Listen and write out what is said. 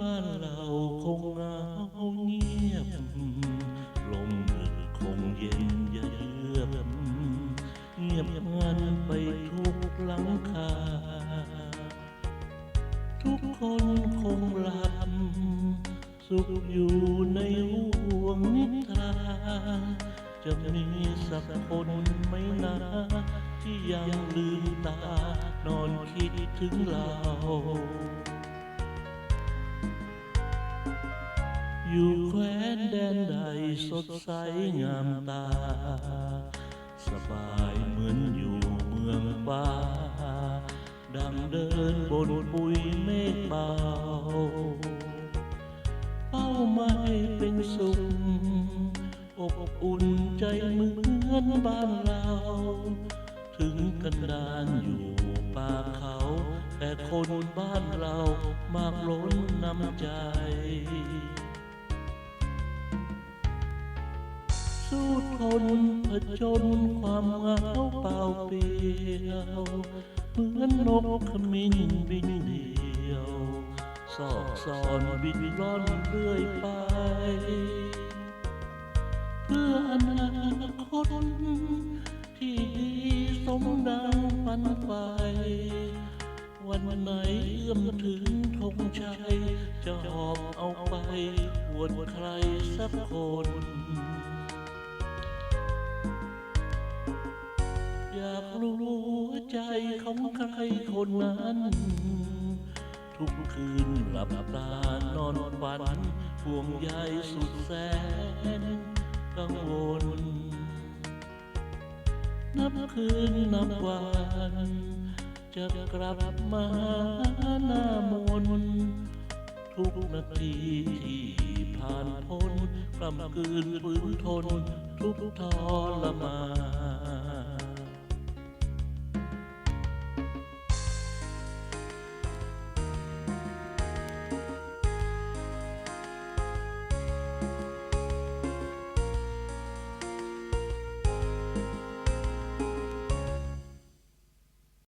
บ้านเราคงเหงาเงียบ ลมดึกคงเย็นเยือกเงียบงันไปทุกหลังคา ทุกคนคงหลับ สุขอยู่ในห่วงนิทราจะมีสักคนไหม่นาที่ยังลืมตานอนคิดถึงเรา อยู่แคว้นแดนใดสดใสงามตา สบายเหมือนอยู่เมืองฟ้า ดังเดินบนปุยเมฆเบา เป้าหมายเป็นสุขอบอุ่นใจเหมือนบ้านเรา ถึงกันดานอยู่ป่าเขา แต่คนบ้านเรามากล้นน้ำใจ สู้ทนผจญความเหงาเปล่าเปลี่ยวเหมือนนกขมิ้นบินเดียวสอกสอนบินร่อนเรื่อยไป เพื่ออนาคตที่ดีสมดังฝันไปวันไหนเอื้อมถึงธงชัยจะหอบเอาไปอวดใครสักคน อยากรู้ใจของใครคนนั้น ทุกคืนหลับตานอนฝันห่วงใยสุดแสนกังวล นับคืนนับวัน จะกลับมาหน้ามนทุกนาทีที่ผ่านพ้นกลำคืนฝืนทน ทุกทรมาน